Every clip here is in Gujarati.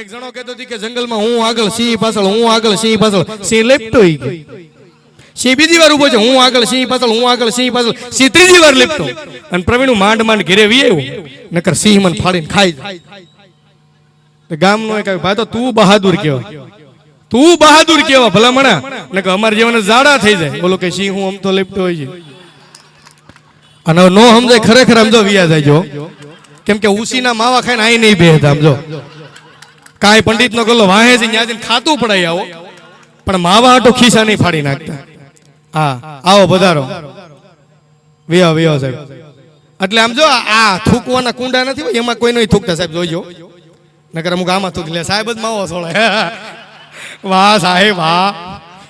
એક જણો કહેતો હતી કે જંગલમાં હું આગળ, સિંહ પાછળ, હું આગળ, સિંહ પાછળ. સિંહ લેપટો કે. સિંહ બીજી વાર ઊભો છે, હું આગળ, સિંહ પાછળ, હું આગળ, સિંહ પાછળ. સિંહ ત્રીજી વાર લેપટો. અને પ્રવીણ માંડ માંડ ઘેરે વી નકર સિંહ મને ફાડીને ખાઈ જાય. ગામનો એક ભાઈ, તો તું બહાદુર કહેવાય તું બહાદુર કેવા ભલા મણા ને કે અમાર જેવાને જાડા થઈ જાય. બોલો કે સિંહ, હું આમ તો લેપટો હોય છે. અને નો સમજાય, ખરેખર સમજો વિયા જાય જો કેમ કે ઉસીના માવા ખાઈને આઈ નહીં બે સમજો કાંઈ પંડિત નો ગલ્લો વાહે છે ત્યાં ખાતું પડાઈ આવો. પણ માવા હાટો ખિસ્સા નહીં ફાડી નાખતા. હા, આવો પધારો. વિયો વિયો સાહેબ. એટલે આમ જો, આ થૂકવાના કુંડા નથી હોય, એમાં કોઈ નહીં થૂકતા સાહેબ જોઈજો નકર અમુક આમાં થૂક લે. સાહેબ જ માવો સોળે વાહ સાહેબ, વાહ.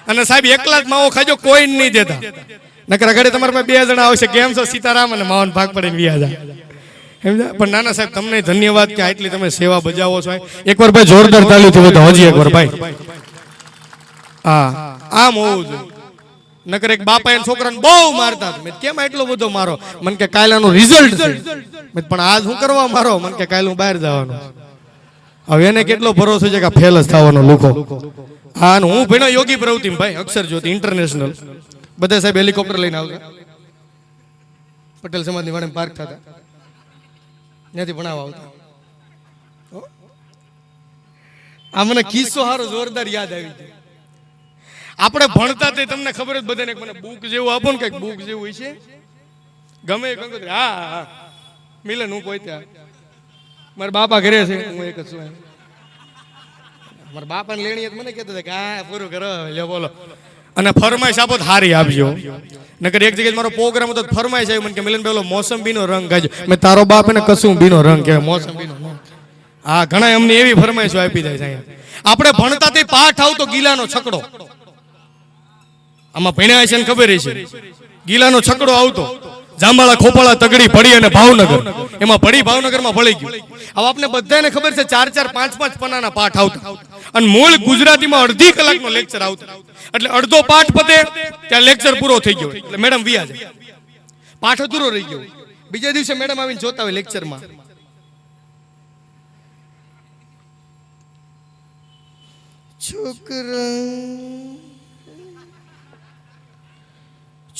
અને સાહેબ, એકલા જ માવો ખાજો, કોઈ નહીં દેતા. નકર આગળ તમારે બે જણા આવશે, કેમ છો? સીતારામ અને માવન ભાગ પડીને વ્યા જાય સમજ્યા? પણ નાના સાહેબ તમને ધન્યવાદ કે આટલી તમે સેવા બજાવો છો એકવાર ભાઈ જોરદાર તાલી થયું બધા હજી એકવાર ભાઈ. હા આમ હોવું જોઈએ. નકર એક બાપા એના છોકરાને બહુ મારતા. મેં કેમ એટલો બધો મારો? મને કે કાલ આનું રિઝલ્ટ છે. મેં પણ આજ હું કરવા મારો? મને કે કાયલું બહાર જવાનું હવે એને કેટલો ભરોસો છે કે ફેલ જ થવાનો લોકો હા હું ભણ્યો યોગી પ્રવૃત્તિ ભાઈ અક્ષર જ્યોતિ ઇન્ટરનેશનલ બધા સાહેબ હેલિકોપ્ટર લઈને આવતા પટેલ સમાજની વાણી પાર્ક થતા. ત્યાંથી ભણાવવા આવતા? આ મને કિસ્સો હારો જોરદાર યાદ આવી ગયો. આપણે ભણતા તે તમને ખબર જ બધાને મને બુક જેવું આપો ને કંઈક બુક જેવું હોય છે ગમે એ હા હા, મિલન હું ત્યાં મારા બાપા ઘરે છે હું એક જ છું મારા બાપાને લેણી મને કહેતા હતા કે હા પૂરું કરો લ્યો બોલો. અને ફરમાઈશ આપો તો હારી આપજો. નકર એક જગ્યાએ મારો પ્રોગ્રામ હતો ફરમાઈશ આવી મને કે મિલન પેલો મોસંબીનો રંગ ગાજો. મેં તારો બાપ એને કસુંબીનો રંગ કહેવાય. મોસંબીનો હા ઘણા અમને એવી ફરમાઈશો આપી જાય અહીંયા. આપણે ભણતા તે પાઠ આવતો ગીલાનો છકડો. આમાં ભણ્યા છે ને ખબર છે ગીલાનો છકડો આવતો. જાંબાળા ખોપાળા તગડી પડી અને ભાવનગર. એમાં પડી ભાવનગરમાં ભળી ગયું. હવે આપણે બધાને ખબર છે, ચાર ચાર પાંચ પાંચ પન્નાના પાઠ આવતા. અને મૂળ ગુજરાતીમાં અડધી કલાકનો લેક્ચર આવતો. એટલે અડધો પાઠ પતે, ત્યાં લેક્ચર પૂરો થઈ ગયો. એટલે મેડમ વિયા જાય. પાઠ અધૂરો રહી ગયો. બીજા દિવસે મેડમ આવીને જોતા હોય લેક્ચરમાં છોકરા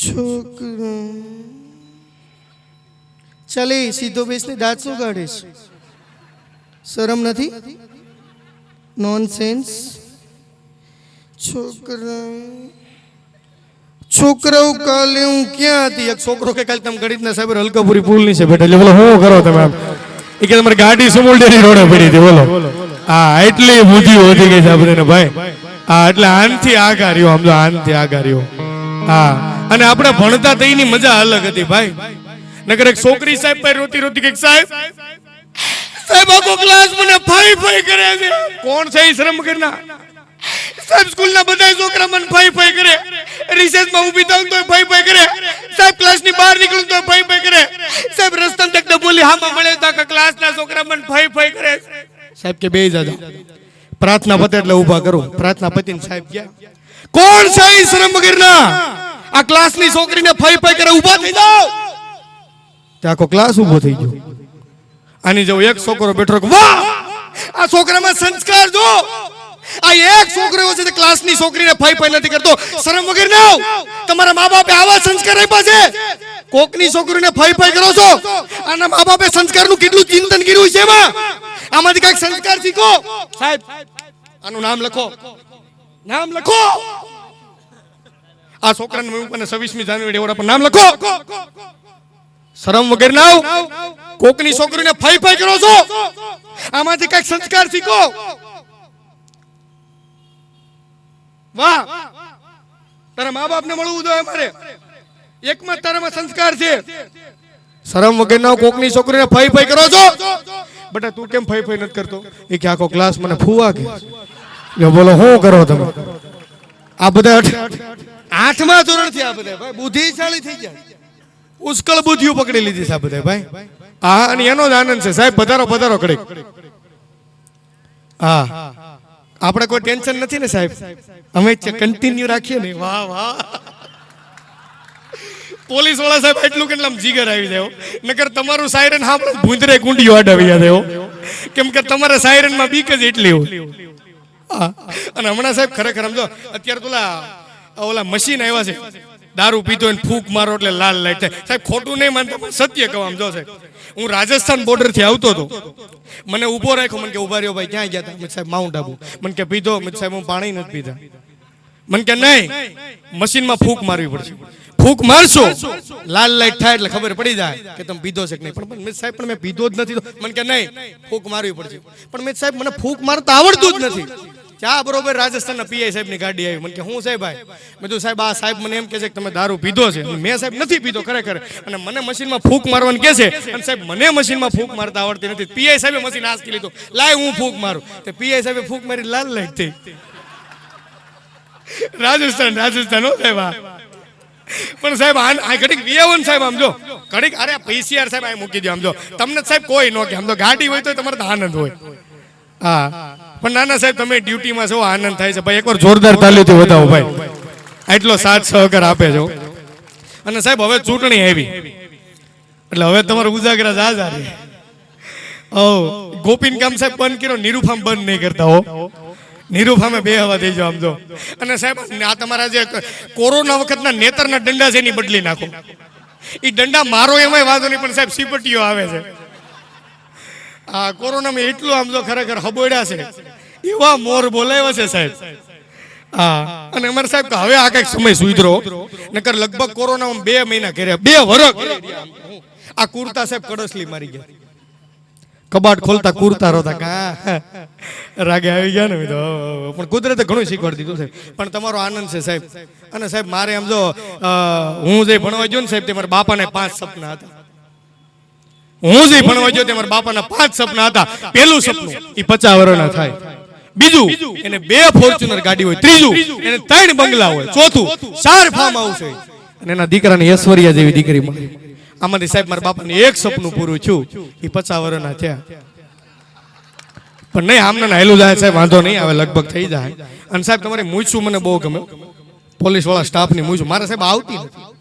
છોકરા. ચાલે સીધો બેસને દાંત શું કાઢીશ? શરમ નથી? નોનસેન્સ છોકરા, છોકરાઓ કાલે હું ક્યાં હતી એક છોકરો કે કાલે તમે ગણિતના સાહેબ હલકાપુરી પુલની છે બેઠા બોલો, હું કરો તમે આમ? એ કે તમારી ગાડી સુમુલડેરી રોડે પડી હતી, બોલો. હા એટલી બુદ્ધિ વધી ગઈ છે આપણે ભાઈ. હા એટલે આનથી આગા રહ્યો સમજો આનથી આગા રહ્યો હા, અને આપણે ભણતા તો એની મજા અલગ હતી, ભાઈ. નગર એક છોકરી સાહેબ પર રોતી રોતી કે સાહેબ સાહેબ આખો ક્લાસ મને ફાઈ ફાઈ કરે છે. કોણ છે ઈ શ્રમ કરના સાહેબ, સ્કૂલના બધા છોકરા મને ફાઈ ફાઈ કરે. રિસેસમાં ઊભી થાઉં તો ફાઈ ફાઈ કરે. સાહેબ ક્લાસની બહાર નીકળું તો ફાઈ ફાઈ કરે. સાહેબ, રસ્તામાં તક બોલી હામાં મળે તો ક્લાસ ક્લાસના છોકરા મને ફાઈ ફાઈ કરે. સાહેબ, કે બે જાજો પ્રાર્થના પતે એટલે ઊભા કરો. પ્રાર્થના પતિને સાહેબ ગયા કોણ છે ઈ શ્રમ કરના આ ક્લાસની છોકરીને ફાઈ ફાઈ કરે, ઊભા થઈ જાઓ. તે આખો ક્લાસ ઊભો થઈ ગયો. આની જેવો એક છોકરો બેઠો વાહ! આ છોકરામાં સંસ્કાર જો! આ એક છોકરો છે તે ક્લાસની છોકરીને ફાઈ ફાઈ નથી કરતો. શરમ વગર ના તમારા મા બાપે આવા સંસ્કાર આપ્યા છે. કોકની છોકરીને ફાઈ ફાઈ કરો છો? આના મા બાપે સંસ્કારનું કેટલું ચિંતન કર્યું છે એમાં? આમાંથી કંઈક સંસ્કાર શીખો. સાહેબ, આનું નામ લખો. નામ લખો. આ છોકરાને મેં ઉપર 26મી જાન્યુઆરી આપો નામ લખો. શરમ વગર ના કોકની છોકરીને ફાઈ ફાઈ કરો છો. આમાંથી કંઈક સંસ્કાર શીખો. વાહ. તારા મા બાપને મળવું જોઈએ મારે. એકમાં તારામાં સંસ્કાર છે. શરમ વગર ના કોકની છોકરીને ફાઈ ફાઈ કરો છો. બટા, તું કેમ ફાઈ ફાઈ નથી કરતો? એ કે આખો ક્લાસ મને ફૂવા કે. બોલો, હું કરો તમે? આ બધા આઠમા ધોરણથી આ બધા બુદ્ધિશાળી થઈ ગયા. પુષ્કળ બુદ્ધિઓ પકડી લીધી સાહેબ બધા ભાઈ. હા, અને એનો જ આનંદ છે. સાહેબ, પધારો પધારો કડીક હા. આપણે કોઈ ટેન્શન નથી ને, સાહેબ? અમે કન્ટિન્યુ રાખીએ ને. વાહ વાહ. પોલીસવાળા સાહેબ એટલું કેટલા જીગર આવી હો. નકર તમારું સાયરન હા ભૂંદરે કુંડીઓ અડાવી હો. કેમ કે તમારા સાયરનમાં બીક જ એટલી હોય. અને હમણાં સાહેબ, ખરેખર સમજો અત્યારે તો ઓલા મશીન આવ્યા છે. દારૂ પીધો ને ફૂંક મારો એટલે લાલ લાઈટ થાય. સાહેબ, ખોટું નહીં માનતા સત્ય કહું જો સાહેબ. હું રાજસ્થાન બોર્ડરથી આવતો હતો. મને ઊભો રાખ્યો, મને કે, ઊભા રહ્યો ભાઈ, ક્યાં ગયા હતા સાહેબ માઉન્ટ આબુ મને કે, પીધો. મેં સાહેબ, હું પાણી નથી પીધા. મને કે, નહીં, મશીનમાં ફૂંક મારવી પડશે. ફૂંક મારશો? લાલ લાઈટ થાય એટલે ખબર પડી જાય કે તમે પીધો છે કે નહીં. પણ મેં સાહેબ, પણ મેં પીધો જ નથી મને કે, નહીં, ફૂંક મારવી પડશે. પણ મેં સાહેબ, મને ફૂંક મારતા આવડતું જ નથી. ચા બરોબર રાજસ્થાનના પીઆઈ સાહેબની ગાડી આવી. મને કે, હું સાહેબ ભાઈ મેં કીધું, સાહેબ, આ સાહેબ મને એમ કે છે કે તમે દારૂ પીધો છે. મેં સાહેબ નથી પીધો, ખરેખર. અને મને મશીનમાં ફૂંક મારવાનું કે છે. અને સાહેબ, મને મશીનમાં ફૂંક મારતા આવડતી નથી. પીઆઈ સાહેબે મશીન આસકી લીધું. લાય, હું ફૂંક મારું. તો પીઆઈ સાહેબે ફૂંક મારી લાલ લાઈટ રાજસ્થાન રાજસ્થાન, હો સાહેબ. પણ સાહેબ, આ ઘડીક વિયાવન સાહેબ, આમ જો. ઘડીક, અરે પીસીઆર સાહેબ, આ મૂકી દો, આમ જો. તમને સાહેબ કોઈ નો કે આમ તો ગાડી હોય તો તમારે તો આનંદ હોય. હા. પણ નાના સાહેબ તમે ડ્યુટીમાં છો આનંદ થાય છે. ભાઈ એકવાર જોરદાર તાલીથી વધાવો ભાઈ. એટલો સાથ સહકાર આપે છો. અને સાહેબ હવે ચૂંટણી આવી. એટલે હવે તમારું ઉજાગરા જાજા રે ઓ ગોપીન કામ સાહેબ બંધ કર્યો નિરૂફામ બંધ નહીં કરતા હો. નિરૂફામે બે હવા થઈ જાઓ આમ જો. અને સાહેબ આ તમારા જે કોરોના વખતના નેતરના દંડા છે એની બદલી નાખો. એ દંડા મારો એમાંય વાંધો નહીં પણ સાહેબ સીપટીઓ આવે છે. આ કોરોનામાં એટલું આમ તો ખરેખર હબોડ્યા છે. એવા મોર બોલાવ્યા છે સાહેબ. હા, અને અમારે સાહેબ હવે આ કંઈક સમય સુધરો. નકર લગભગ કોરોનામાં બે મહિના કર્યા બે વરસ આ કુર્તા સાહેબ કડસલી મારી ગયા. કબાટ ખોલતા કુર્તા રોતા કા રાગે આવી ગયા ને મિત્રો પણ કુદરતે ઘણું શીખવાડી દીધું સાહેબ. પણ તમારો આનંદ છે સાહેબ. અને સાહેબ મારે આમ જો હું જે ભણવા ગયો ને સાહેબ તે મારા બાપાને પાંચ સપના હતા. હું જે ભણવા ગયો તે બાપાના પાંચ સપના હતા. પહેલું સપનું એ પચાસ વર્ષના થાય. બીજું, એને બે ફોર્ચ્યુનર ગાડી હોય, ત્રીજું, એને ત્રણ બંગલા હોય, ચોથું, ચાર ફાર્મ હાઉસ હોય. અને એના દીકરાને ઐશ્વર્યા જેવી દીકરી મળે. આમાંથી સાહેબ, મારા બાપાને એક સપનું પૂરું છું એ પચાસ વર્ષના થયા. પણ નહીં આમને હેલું જાય સાહેબ, વાંધો નહીં, હવે લગભગ થઈ જાય. અને સાહેબ, તમારે મૂછું મને બહુ ગમે. પોલીસવાળા સ્ટાફની મૂછું મારે સાહેબ આવતી નથી.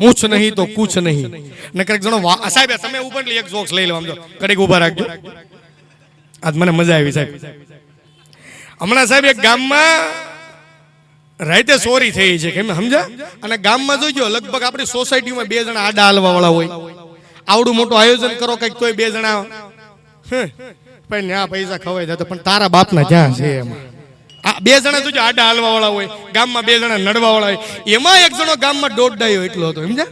મૂછ નહીં તો કુછ નહીં. ને કંઈક જણો સાહેબ તમે ઉપર એક જોક્સ લઈ લો, આમ જો. કડીક ઊભા રાખજો. આજ મને મજા આવી, સાહેબ. હમણાં સાહેબ, એક ગામમાં રાતે ચોરી થઈ છે, કેમ સમજ્યા? અને ગામમાં જોઈજો લગભગ આપણી સોસાયટીમાં બે જણા આડા હાલવા વાળા હોય. આવડું મોટું આયોજન કરો કંઈક તોય બે જણા. ભાઈ ન્યા પૈસા ખવાઈ જતો, પણ તારા બાપના ક્યાં છે એમાં. બે જણા જોજો, આડા હાલવા વાળા હોય, ગામમાં બે જણા નડવા વાળા હોય. એમાં એક જણો ગામમાં દોઢ એટલો હતો, સમજ્યા?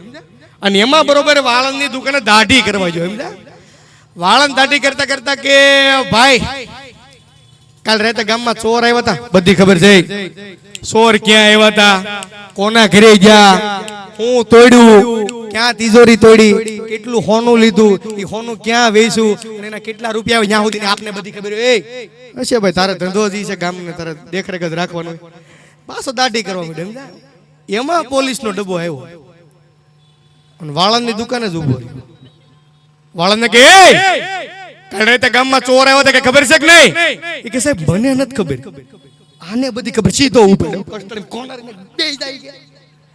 અને એમાં બરોબર વાળંદની દુકાને દાઢી કરવા જોઈએ સમજ્યા? વાળંદ દાઢી કરતા કરતા કે, ભાઈ, કાલ રહેતા ગામમાં ચોર આવ્યા હતા. બધી ખબર છે. ચોર ક્યાં આવ્યા હતા? કોના ઘરે ગયા? હું તોડ્યું. ક્યાં તિજોરી તોડી કેટલું હોનું લીધું એ હોનું ક્યાં વેચ્યું એના કેટલા રૂપિયા ત્યાં સુધી આપને બધી ખબર હશે ભાઈ તારે ધંધો જ છે ગામને તારે દેખરેખ જ રાખવાનું. પાછો દાઢી કરવા સમજ્યા? એમાં પોલીસનો ડબ્બો આવ્યો. અને વાળંદની દુકાને જ ઊભો રહ્યો. કે "એ, કાલ ગામમાં ચોર આવ્યો હતો કે ખબર છે કે નહીં? એ કે સાહેબ મને નથી ખબર. આને બધી ખબર સીધો ઊભો કસ્ટડી બે જાય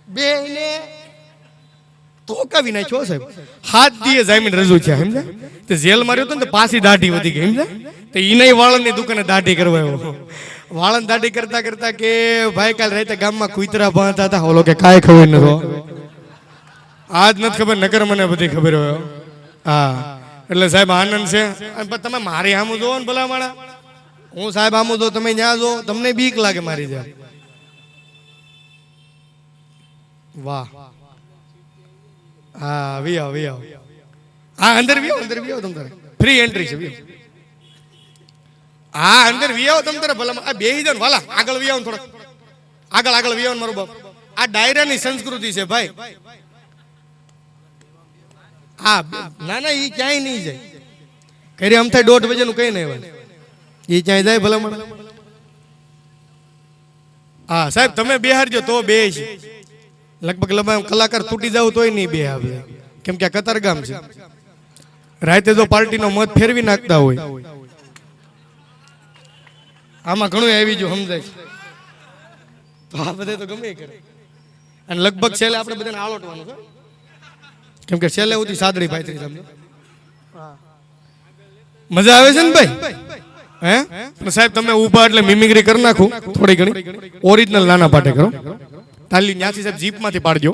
બે ને ધોકાવી નાખ્યો સાહેબ? હાથ દીએ જામીન રજૂ થયા, સમજ્યા? તે જેલ માર્યો હતો ને પાછી દાઢી વધી ગઈ, સમજ્યા? તો નહીં વાળંદની દુકાને દાઢી કરવા આવ્યો. વાળંદ દાઢી કરતા કરતા કે, ભાઈ, કાલ રાતે ગામમાં કુતરા બાંધતા હતા. ઓલો કે, કાંઈ ખબર નતો આજ નથી ખબર, નકર મને બધી ખબર હોય, હા. એટલે સાહેબ આનંદ છે. અને તમે મારી આમ જોવો ને ભલા માણા હું સાહેબ આમ જો તમે ત્યાં જો, તમને બીક લાગે મારી જ્યાં વાહ. હા વી આવો હા અંદર વી અંદર વી આવો ફ્રી એન્ટ્રી છે હા અંદર વી આવો તમ તારે ભલા આ જાવ ને વાલા આગળ વી આવો આગળ આગળ વી મારો બાપ આ ડાયરાની સંસ્કૃતિ છે ભાઈ હા ના ના ઈ ક્યાંય નહીં જાય ઘરે આમ થાય દોઢ બજે નું કઈ નહીં આવે ઈ ક્યાંય જાય ભલા મને હા સાહેબ તમે બેહારજો તો બે છે લગભગ લગભગ કલાકાર તૂટી જાવ તોય નહીં બે આવે. કેમ કે આ કતારગામ છે. રાતે જો પાર્ટીનો મત ફેરવી નાખતા હોય. આમાં ઘણું આવી જો સમજાય છે. તો આ બધે તો ગમે કરે. અને લગભગ છેલ્લે આપણે બધાને આલોટવાનું છે. કેમ કે છેલ્લે સુધી સાદડી પાથરી સમજો મજા આવે છે ને ભાઈ? હે? સાહેબ તમે ઊભા એટલે મિમિક્રી કરી નાખું થોડી ઘણી. ઓરિજિનલ નાના પાટે કરો. તાલી ન્યાથી સાહેબ જીપમાંથી પાડજો